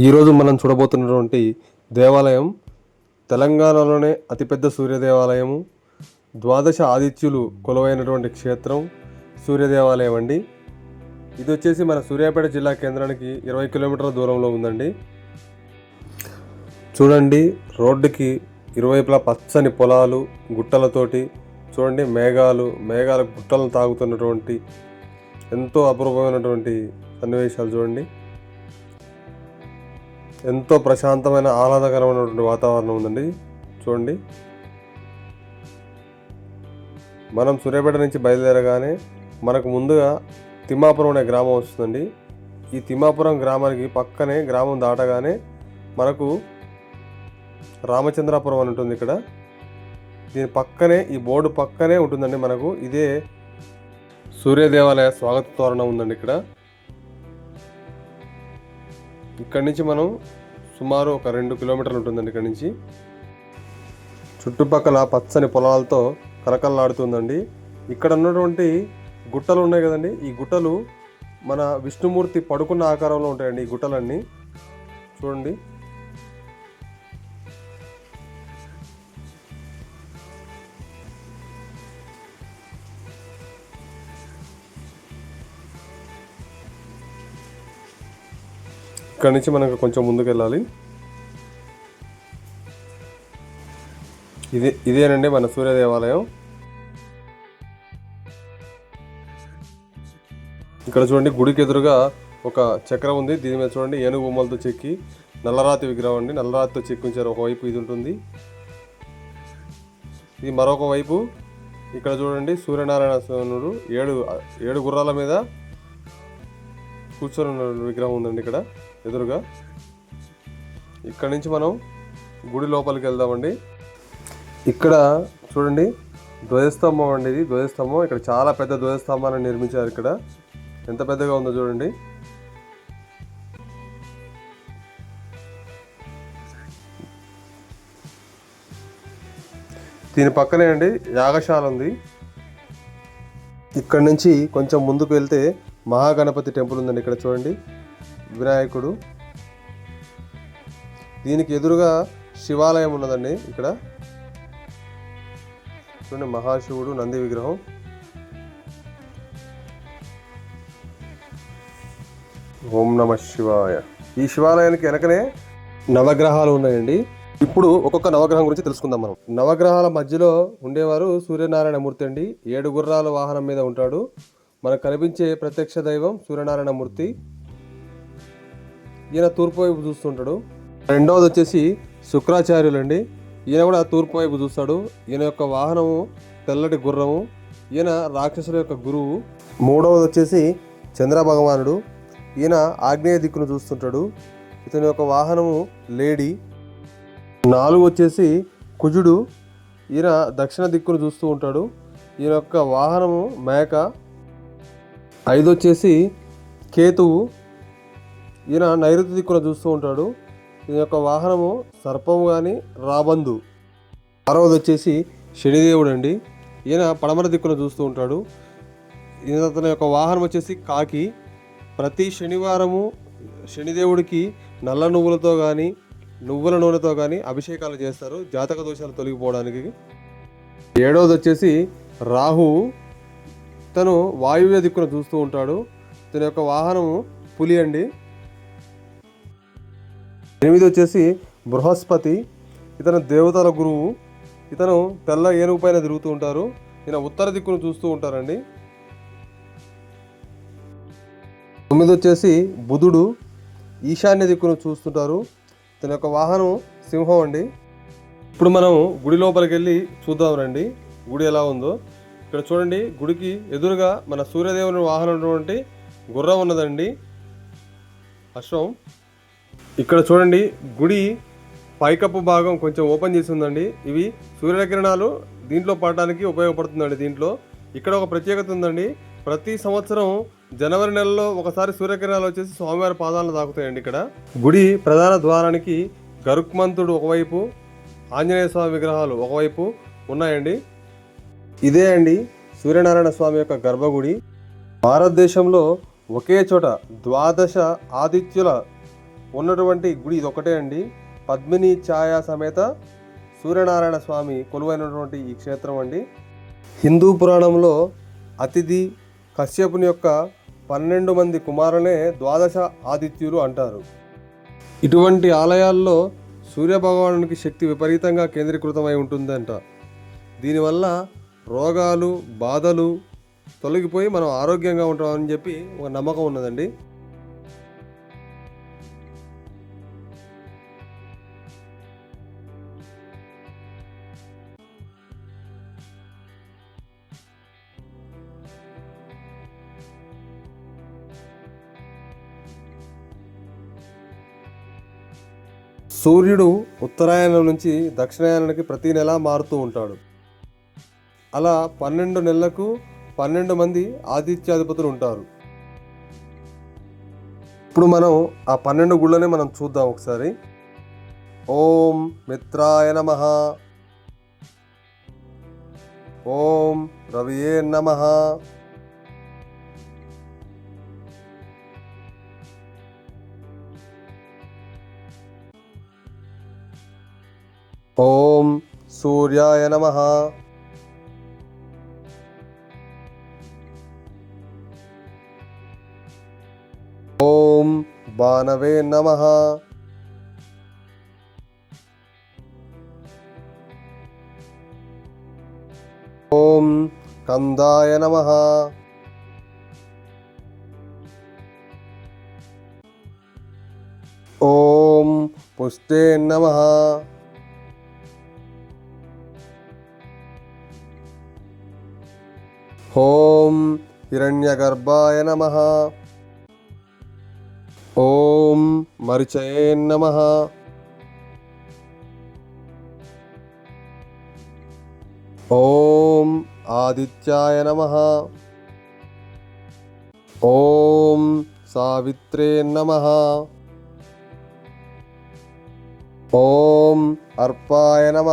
ఈరోజు మనం చూడబోతున్నటువంటి దేవాలయం తెలంగాణలోనే అతిపెద్ద సూర్య దేవాలయము ద్వాదశ ఆదిత్యులు కొలువైనటువంటి క్షేత్రం సూర్య దేవాలయం అండి. ఇది వచ్చేసి మన సూర్యాపేట జిల్లా కేంద్రానికి ఇరవై కిలోమీటర్ల దూరంలో ఉందండి. చూడండి రోడ్డుకి ఇరువైపులా పచ్చని పొలాలు గుట్టలతోటి చూడండి మేఘాలు మేఘాల గుట్టలను తాగుతున్నటువంటి ఎంతో అపూర్వమైనటువంటి సన్నివేశాలు చూడండి. ఎంతో ప్రశాంతమైన ఆహ్లాదకరమైనటువంటి వాతావరణం ఉందండి. చూడండి. మనం సూర్యాపేట నుంచి బయలుదేరగానే మనకు ముందుగా తిమ్మాపురం అనే గ్రామం వస్తుందండి. ఈ తిమ్మాపురం గ్రామానికి పక్కనే గ్రామం దాటగానే మనకు రామచంద్రాపురం అని ఉంటుంది ఇక్కడ. దీని పక్కనే ఈ బోర్డు పక్కనే ఉంటుందండి మనకు. ఇదే సూర్య దేవాలయ స్వాగత తోరణం ఉందండి ఇక్కడ. ఇక్కడ నుంచి మనం సుమారు ఒక రెండు కిలోమీటర్లు ఉంటుందండి ఇక్కడ నుంచి. చుట్టుపక్కల పచ్చని పొలాలతో కలకలలాడుతుందండి ఇక్కడ ఉన్నటువంటి గుట్టలు ఉన్నాయి కదండి. ఈ గుట్టలు మన విష్ణుమూర్తి పడుకున్న ఆకారంలో ఉంటాయండి ఈ గుట్టలన్నీ. చూడండి. ఇక్కడ నుంచి మనకు కొంచెం ముందుకు వెళ్ళాలి ఇదే ఇదేనండి మన సూర్య దేవాలయం. ఇక్కడ చూడండి గుడికి ఎదురుగా ఒక చక్రం ఉంది. దీని మీద చూడండి ఏనుగు బొమ్మలతో చెక్కి నల్లరాతి విగ్రహం అండి. నల్లరాతితో చెక్కించారు. ఒకవైపు ఇది ఉంటుంది. ఇది మరొక వైపు. ఇక్కడ చూడండి సూర్యనారాయణ స్వాముడు ఏడు ఏడు గుర్రాల మీద కూర్చొని ఉన్న విగ్రహం ఉందండి ఇక్కడ. ఎదురుగా. ఇక్కడ నుంచి మనం గుడి లోపలికి వెళ్దామండి. ఇక్కడ చూడండి ధ్వజస్తంభం అండి ఇది. ధ్వజస్తంభం. ఇక్కడ చాలా పెద్ద ధ్వజస్తంభాన్ని నిర్మించారు ఇక్కడ. ఎంత పెద్దగా ఉందో చూడండి. దీని పక్కనే అండి యాగశాల ఉంది. ఇక్కడ నుంచి కొంచెం ముందుకు వెళ్తే మహాగణపతి టెంపుల్ ఉందండి ఇక్కడ చూడండి. వినాయకుడు. దీనికి ఎదురుగా శివాలయం ఉన్నదండి ఇక్కడ. చూడండి మహాశివుడు నంది విగ్రహం. ఓం నమ శివాయ. ఈ శివాలయానికి వెనకనే నవగ్రహాలు ఉన్నాయండి. ఇప్పుడు ఒక్కొక్క నవగ్రహం గురించి తెలుసుకుందాం మనం. నవగ్రహాల మధ్యలో ఉండేవారు సూర్యనారాయణ మూర్తి అండి. ఏడు గుర్రాల వాహనం మీద ఉంటాడు. మనకు కనిపించే ప్రత్యక్ష దైవం సూర్యనారాయణ మూర్తి ఈయన తూర్పు వైపు చూస్తుంటాడు. రెండవది వచ్చేసి శుక్రాచార్యులు అండి ఈయన కూడా తూర్పు వైపు చూస్తాడు. ఈయన యొక్క వాహనము తెల్లటి గుర్రము ఈయన రాక్షసుల యొక్క గురువు. మూడవది వచ్చేసి చంద్ర భగవానుడు ఈయన ఆగ్నేయ దిక్కును చూస్తుంటాడు. ఇతని యొక్క వాహనము లేడీ. నాలుగు వచ్చేసి కుజుడు. ఈయన దక్షిణ దిక్కును చూస్తూ ఉంటాడు. ఈయన యొక్క వాహనము మేక. ఐదు వచ్చేసి కేతువు. ఈయన నైరుతి దిక్కున చూస్తూ ఉంటాడు. ఈయన యొక్క వాహనము సర్పము కానీ రాబందు. ఆరవది వచ్చేసి శనిదేవుడు అండి ఈయన పడమర దిక్కున చూస్తూ ఉంటాడు. ఈయన అతని యొక్క వాహనం వచ్చేసి కాకి. ప్రతి శనివారము శనిదేవుడికి నల్ల నువ్వులతో కానీ నువ్వుల నూనెతో కానీ అభిషేకాలు చేస్తారు. జాతక దోషాలు తొలగిపోవడానికి. ఏడవది వచ్చేసి రాహు. తను వాయువ్య దిక్కున చూస్తూ ఉంటాడు. తన యొక్క వాహనము పులి అండి. ఎనిమిది వచ్చేసి బృహస్పతి ఇతను దేవతల గురువు ఇతను తెల్ల ఏనుగు పైన తిరుగుతూ ఉంటారు. ఈయన ఉత్తర దిక్కును చూస్తూ ఉంటారండి. తొమ్మిది వచ్చేసి బుధుడు ఈశాన్య దిక్కును చూస్తుంటారు. తన యొక్క వాహనం సింహం అండి. ఇప్పుడు మనం గుడి లోపలికి వెళ్ళి చూద్దాం రండి. గుడి ఎలా ఉందో. ఇక్కడ చూడండి గుడికి ఎదురుగా మన సూర్యదేవుని వాహనం ఉన్నటువంటి గుర్రం ఉన్నదండి. అశ్వం ఇక్కడ చూడండి గుడి పైకప్పు భాగం కొంచెం ఓపెన్ చేసి ఉందండి. ఇవి సూర్యకిరణాలు దీంట్లో పడడానికి ఉపయోగపడుతుందండి దీంట్లో. ఇక్కడ ఒక ప్రత్యేకత ఉందండి ప్రతి సంవత్సరం జనవరి నెలలో ఒకసారి సూర్యకిరణాలు వచ్చేసి స్వామివారి పాదాలను తాకుతాయండి ఇక్కడ. గుడి ప్రధాన ద్వారానికి గరుక్మంతుడు ఒకవైపు ఆంజనేయ స్వామి విగ్రహాలు ఒకవైపు ఉన్నాయండి. ఇదే అండి సూర్యనారాయణ స్వామి యొక్క గర్భగుడి. భారతదేశంలో ఒకే చోట ద్వాదశ ఆదిత్యుల ఉన్నటువంటి గుడి ఇది ఒకటే అండి. పద్మిని ఛాయా సమేత సూర్యనారాయణ స్వామి కొలువైనటువంటి ఈ క్షేత్రం అండి. హిందూ పురాణంలో అతిథి కశ్యపుని యొక్క పన్నెండు మంది కుమారులే ద్వాదశ ఆదిత్యులు అంటారు. ఇటువంటి ఆలయాల్లో సూర్యభగవానునికి శక్తి విపరీతంగా కేంద్రీకృతమై ఉంటుందంట. దీనివల్ల రోగాలు బాధలు తొలగిపోయి మనం ఆరోగ్యంగా ఉంటామని చెప్పి ఒక నమ్మకం ఉన్నదండి. సూర్యుడు ఉత్తరాయణం నుంచి దక్షిణాయనానికి ప్రతి నెల మారుతూ ఉంటాడు. అలా పన్నెండు నెలలకు పన్నెండు మంది ఆదిత్యాధిపతులు ఉంటారు. ఇప్పుడు మనం ఆ పన్నెండు గుళ్ళనే మనం చూద్దాం ఒకసారి. ఓం మిత్రాయ నమ. ఓం రవియే నమ. ఓం సూర్యాయ నమ ఓం బాణవే నమ ఓం కందాయ నమ ఓం పుష్టే నమ ఓం హిరణ్యగర్భాయ నమ. ఓం మరిచయేన్నమ ఓం ఆదిత్యాయ నమ. ఓం సావిత్రే నమ. ఓం అర్పాయ నమ.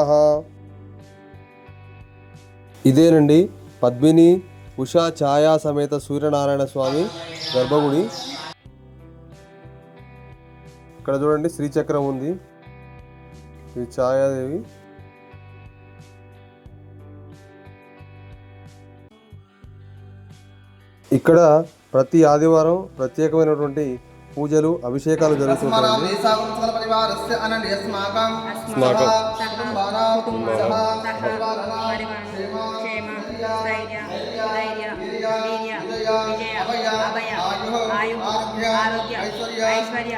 ఇదేనండి పద్మిని ఉషా ఛాయా సమేత సూర్యనారాయణ స్వామి గర్భగుడి. ఇక్కడ చూడండి శ్రీచక్రం ఉంది. ఇది ఛాయాదేవి. ఇక్కడ ప్రతి ఆదివారం ప్రత్యేకమైనటువంటి పూజలు అభిషేకాలు జరుగుతుంటాయండి परिवारस्य अनन्यस्माकं अस्माकं कुटुम्बानां कुटुम्बानां सह सह परिवाराणां परिवाराणां क्षेम क्षेम धैर्य स्थैर्य धैर्य वीर्य विजय विजय अभय अभय आयुः आयुः आरोग्य आरोग्य ऐश्वर्य ऐश्वर्य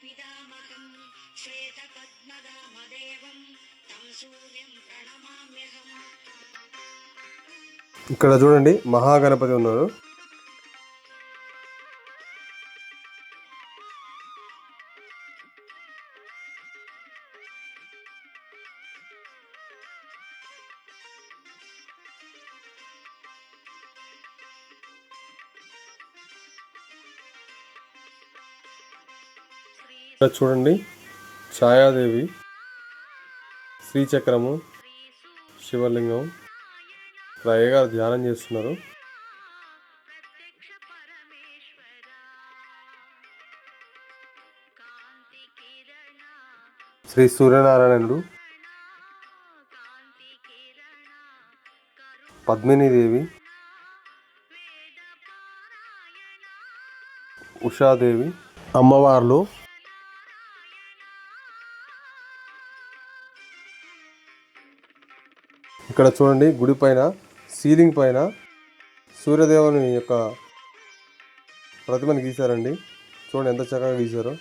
పిదామహం శ్వేత పద్మదామదేవం తం సూర్యం ప్రణమామ్యహం ఇక్కడ చూడండి మహాగణపతి ఉన్నారు. చూడండి. ఛాయాదేవి శ్రీచక్రము శివలింగం. ఇక్కడ అయ్యగారు ధ్యానం చేస్తున్నారు. శ్రీ సూర్యనారాయణుడు పద్మినీదేవి ఉషాదేవి అమ్మవార్లు ఇక్కడ చూడండి గుడి పైన సీలింగ్ పైన సూర్యదేవుని యొక్క ప్రతిమని గీశారండి. చూడండి ఎంత చక్కగా గీశారో.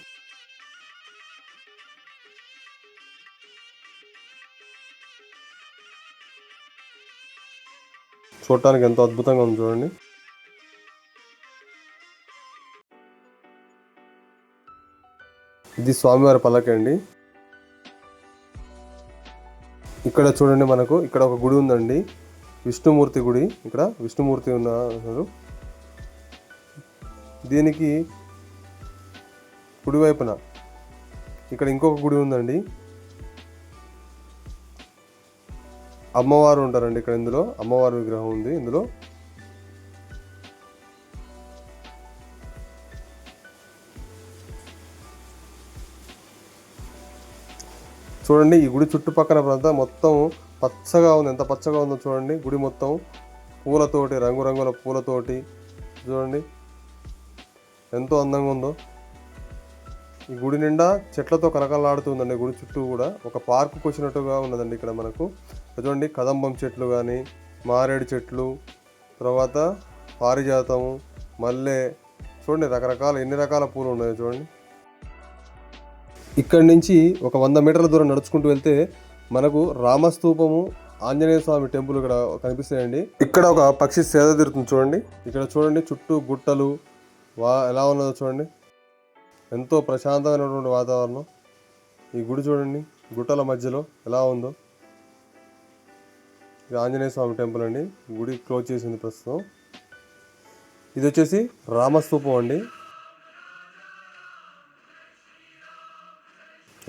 చూడటానికి ఎంతో అద్భుతంగా ఉంది చూడండి. ఇది స్వామివారి పల్లకి అండి. ఇక్కడ చూడండి మనకు ఇక్కడ ఒక గుడి ఉందండి. విష్ణుమూర్తి గుడి. ఇక్కడ విష్ణుమూర్తి ఉన్నారు దీనికి కుడివైపున ఇక్కడ ఇంకొక గుడి ఉందండి. అమ్మవారు ఉంటారండి ఇక్కడ ఇందులో. అమ్మవారి విగ్రహం ఉంది ఇందులో. చూడండి ఈ గుడి చుట్టుపక్కల ప్రాంతం మొత్తం పచ్చగా ఉంది. ఎంత పచ్చగా ఉందో చూడండి. గుడి మొత్తం పూలతోటి రంగురంగుల పూలతోటి చూడండి. ఎంతో అందంగా ఉందో. ఈ గుడి నిండా చెట్లతో కరకలాడుతుందండి గుడి చుట్టూ కూడా ఒక పార్కుకు వచ్చినట్టుగా ఉన్నదండి ఇక్కడ మనకు. చూడండి కదంబం చెట్లు కానీ మారేడు చెట్లు తర్వాత పారిజాతము మల్లె. చూడండి రకరకాల ఎన్ని రకాల పూలు ఉన్నాయో చూడండి. ఇక్కడి నుంచి ఒక వంద మీటర్ల దూరం నడుచుకుంటూ వెళ్తే మనకు రామస్తూపము ఆంజనేయ స్వామి టెంపుల్ ఇక్కడ కనిపిస్తాయండి. ఇక్కడ ఒక పక్షి సేద తీరుతుంది చూడండి. ఇక్కడ చూడండి చుట్టూ గుట్టలు వా ఎలా ఉన్నదో చూడండి. ఎంతో ప్రశాంతమైనటువంటి వాతావరణం. ఈ గుడి చూడండి గుట్టల మధ్యలో ఎలా ఉందో. ఇది ఆంజనేయ స్వామి టెంపుల్ అండి. గుడి క్లోజ్ చేసింది ప్రస్తుతం. ఇది వచ్చేసి రామస్తూపం అండి.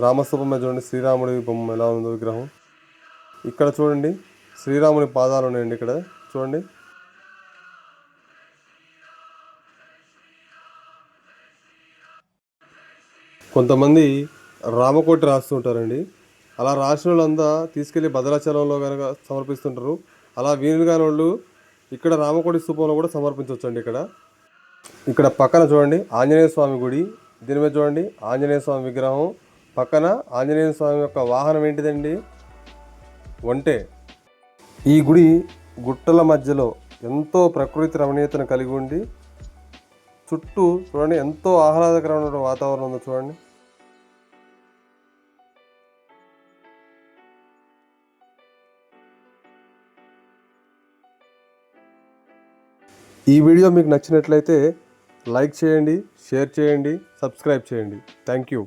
రామస్తూపం మీద చూడండి శ్రీరాముడి బొమ్మ ఎలా ఉందో విగ్రహం. ఇక్కడ చూడండి శ్రీరాముని పాదాలు ఉన్నాయండి ఇక్కడ. చూడండి. కొంతమంది రామకోటి రాస్తుంటారండి అలా రాసిన వాళ్ళంతా తీసుకెళ్ళి భద్రాచలంలో కనుక సమర్పిస్తుంటారు. అలా వీలు కాని వాళ్ళు ఇక్కడ రామకోటి స్థూపంలో కూడా సమర్పించవచ్చు అండి ఇక్కడ. ఇక్కడ పక్కన చూడండి ఆంజనేయ స్వామి గుడి. దీని మీద చూడండి ఆంజనేయ స్వామి విగ్రహం. పక్కన ఆంజనేయ స్వామి యొక్క వాహనం ఏంటిదండి? ఒంటే ఈ గుడి గుట్టల మధ్యలో ఎంతో ప్రకృతి రమణీయతను కలిగి ఉండి చుట్టూ చూడండి ఎంతో ఆహ్లాదకరమైన వాతావరణం ఉందో చూడండి. ఈ వీడియో మీకు నచ్చినట్లయితే లైక్ చేయండి షేర్ చేయండి సబ్స్క్రైబ్ చేయండి. Thank you.